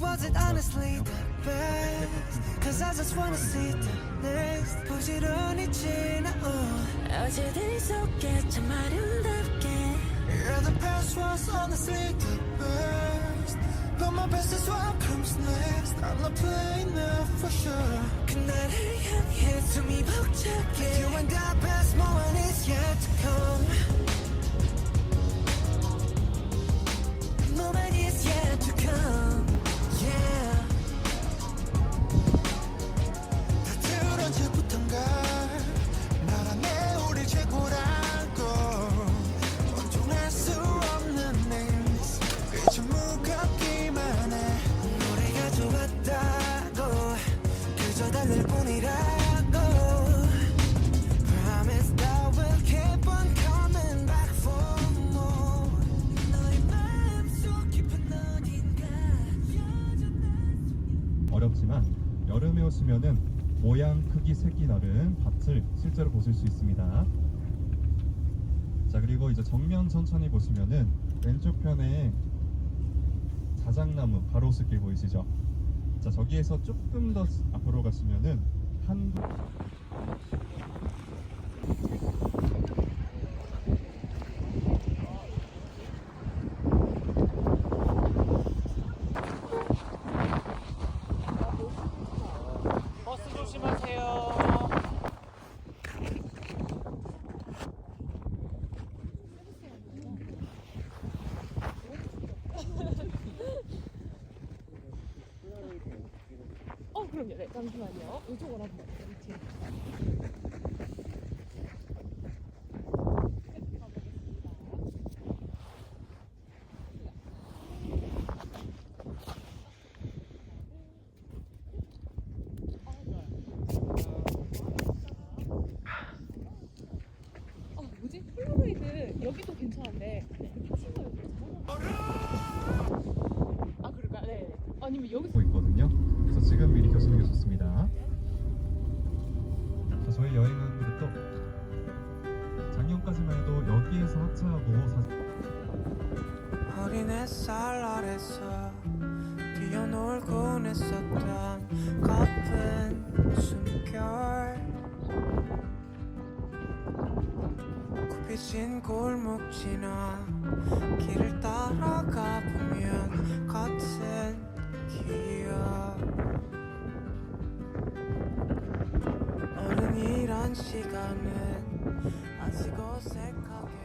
was it honestly the best? Cause I just wanna see the next 부지런히 지나온 어제들 속에 참 아름답게 Yeah, the past was honestly the best. But my best is what comes next. I'm not playing now for sure. 그날을 향해 숨이 벅차게. You and I best moment is yet to come. 실제로 보실 수 있습니다. 자 그리고 이제 정면 천천히 보시면은 왼쪽 편에 자작나무 가로수길 보이시죠? 자 저기에서 조금 더 앞으로 가시면은 한 버스 조심하세요. 어 그럼요 네 잠시만요. 이쪽으로 한번 이렇게 아 뭐지 폴라로이드 여기도 괜찮은데 피치가 여기 아 그럴까 네 아니면 여기서 보고 있거든요. 그래서 지금 미리 교수님 게 좋습니다. 자, 저희 여행은 또 작년까지만 해도 여기에서 하차하고 사실 어린 햇살 아래서 뛰어놀곤 했었던 가쁜 숨결. 굽히진 골목 지나 길을 따라가 보면 같은 기억 시간은 아직 어색하게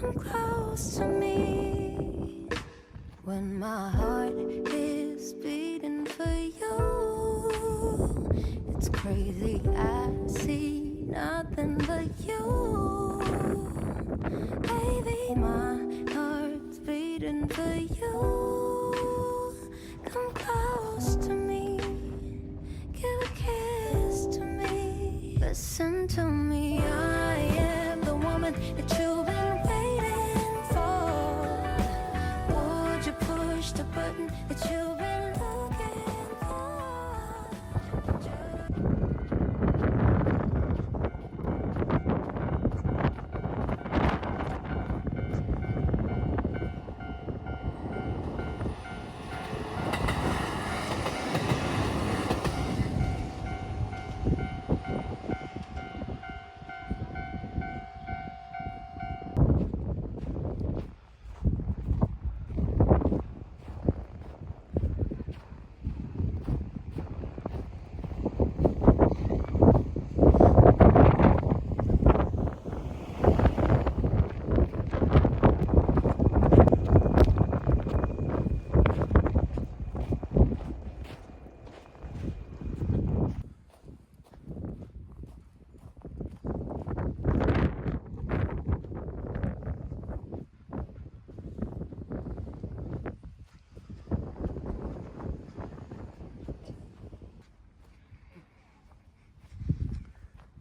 Come close to me. When my heart is beating for you It's crazy,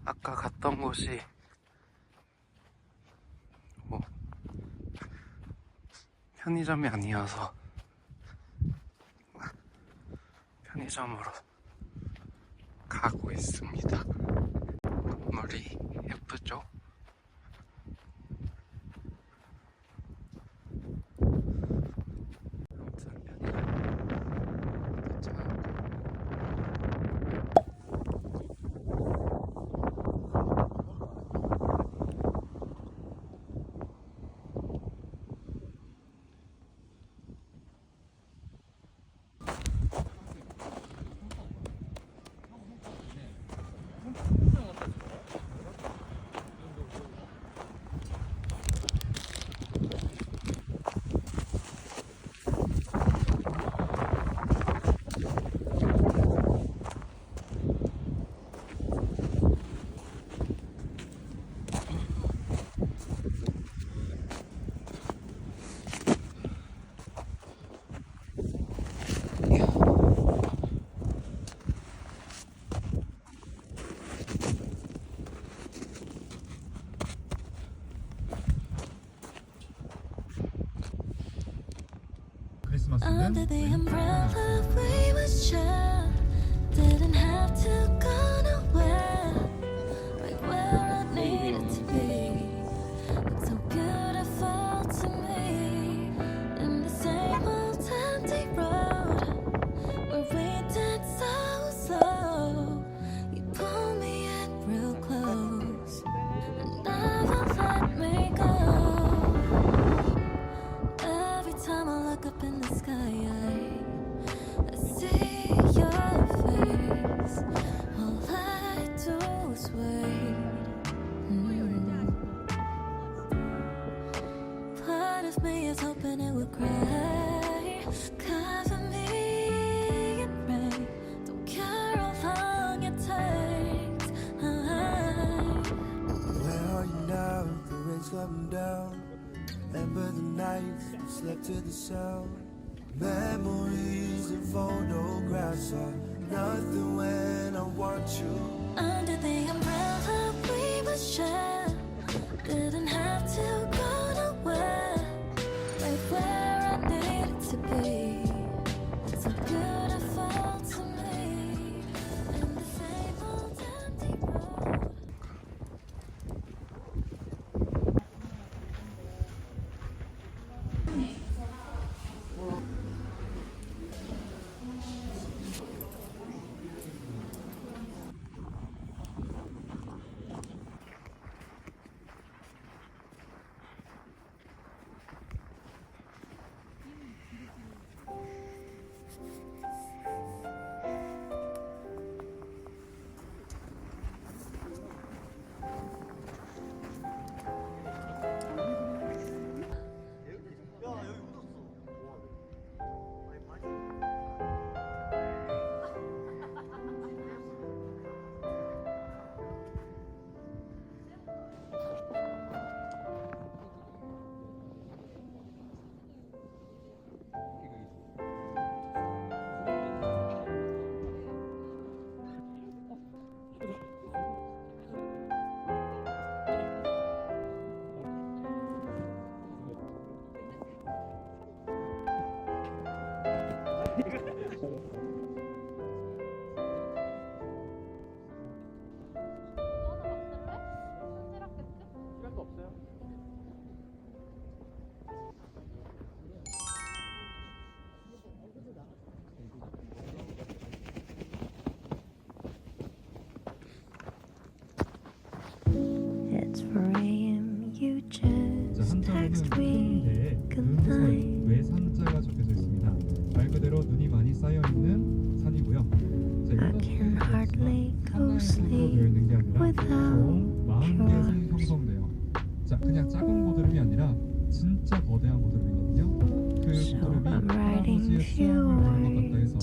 아까 갔던 곳이 뭐 편의점이 아니어서 편의점으로 가고 있습니다. 건물이 예쁘죠? 크리 Remember the nights we slept to the sound. Memories and photographs are nothing when I want you. Under the umbrella we were share Didn't have to 한자로는 눈살 night. 외산자가 적혀져 있습니다. 말 그대로 눈이 많이 쌓여 있는 산이고요. 자, I 이렇게 can hardly go 하나의 산으로 되어 sleep 있는 게 아니라 without 총 40개 your 산이 형성돼요. 자, 그냥 작은 보드름이 아니라 진짜 거대한 보드름이거든요. 그 writing 할아버지의 수염을 보는 것 같다 해서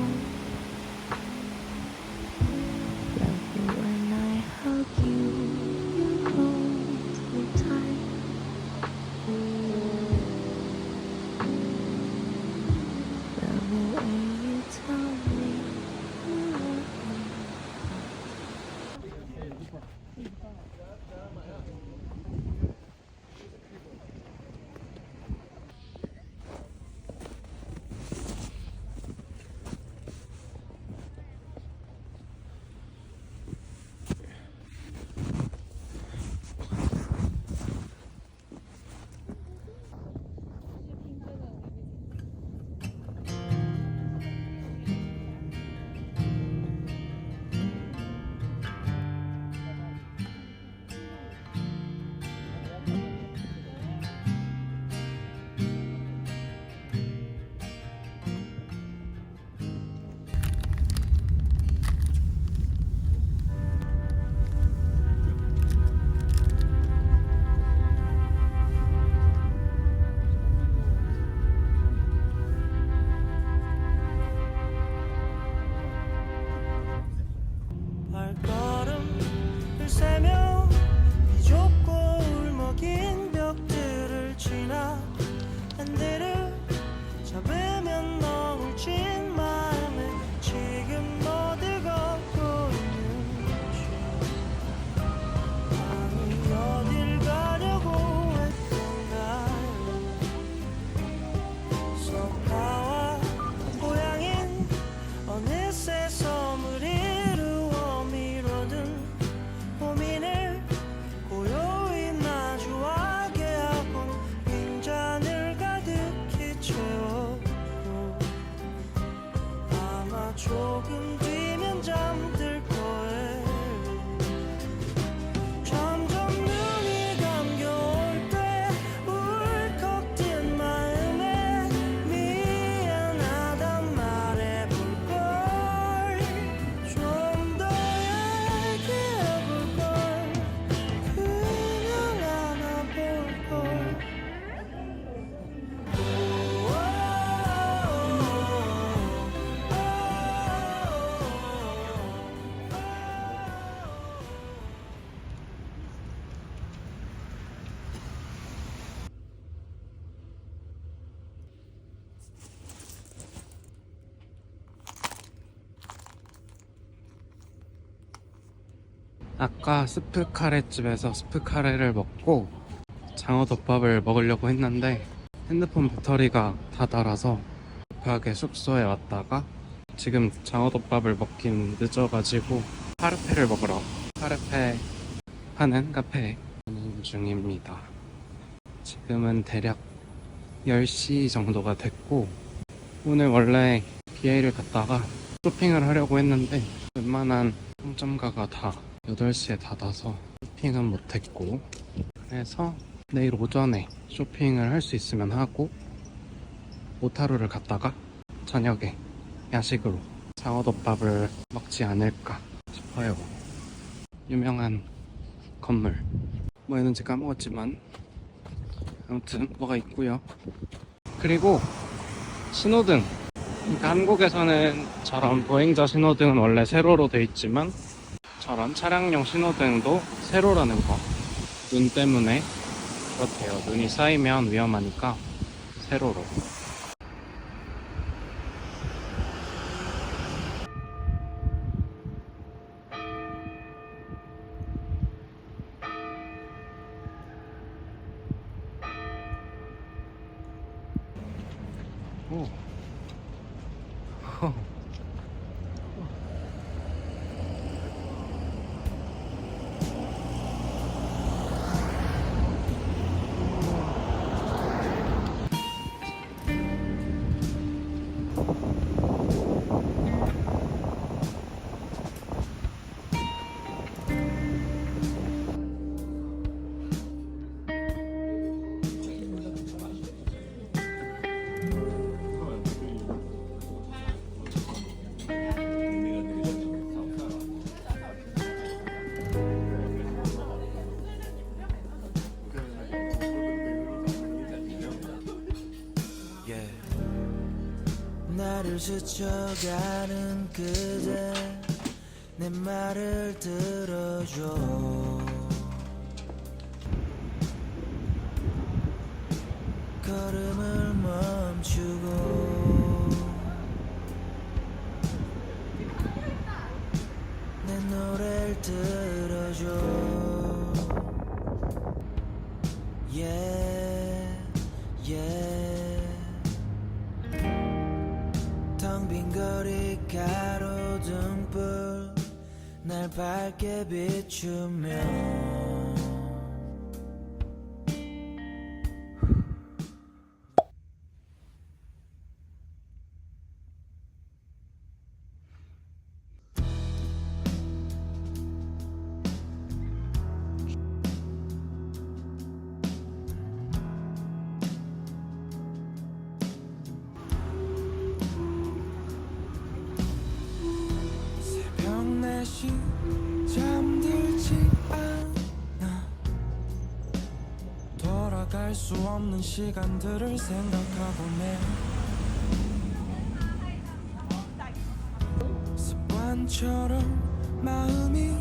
alaikum. 아까 스프카레 집에서 스프카레를 먹고 장어덮밥을 먹으려고 했는데 핸드폰 배터리가 다 닳아서 급하게 숙소에 왔다가 지금 장어덮밥을 먹긴 늦어가지고 파르페를 먹으러 파르페 하는 카페에 가는 중입니다. 지금은 대략 10시 정도가 됐고 오늘 원래 BA를 갔다가 쇼핑을 하려고 했는데 웬만한 상점가가 다 8시에 닫아서 쇼핑은 못했고 그래서 내일 오전에 쇼핑을 할 수 있으면 하고 오타루를 갔다가 저녁에 야식으로 장어덮밥을 먹지 않을까 싶어요. 유명한 건물. 뭐였는지 까먹었지만 아무튼 뭐가 있고요. 그리고 신호등. 한국에서는 저런 보행자 신호등은 원래 세로로 돼 있지만 저런 차량용 신호등도 세로라는 거. 눈 때문에 그렇대요. 눈이 쌓이면 위험하니까 세로로. 오. 스쳐가는 그대 내 말을 들어줘. 걸음을 멈추고 내 노래를 들어줘. Yeah 가로등불 날 밝게 비추며 수 없는 시간들을 생각하고 내 습관처럼 마음이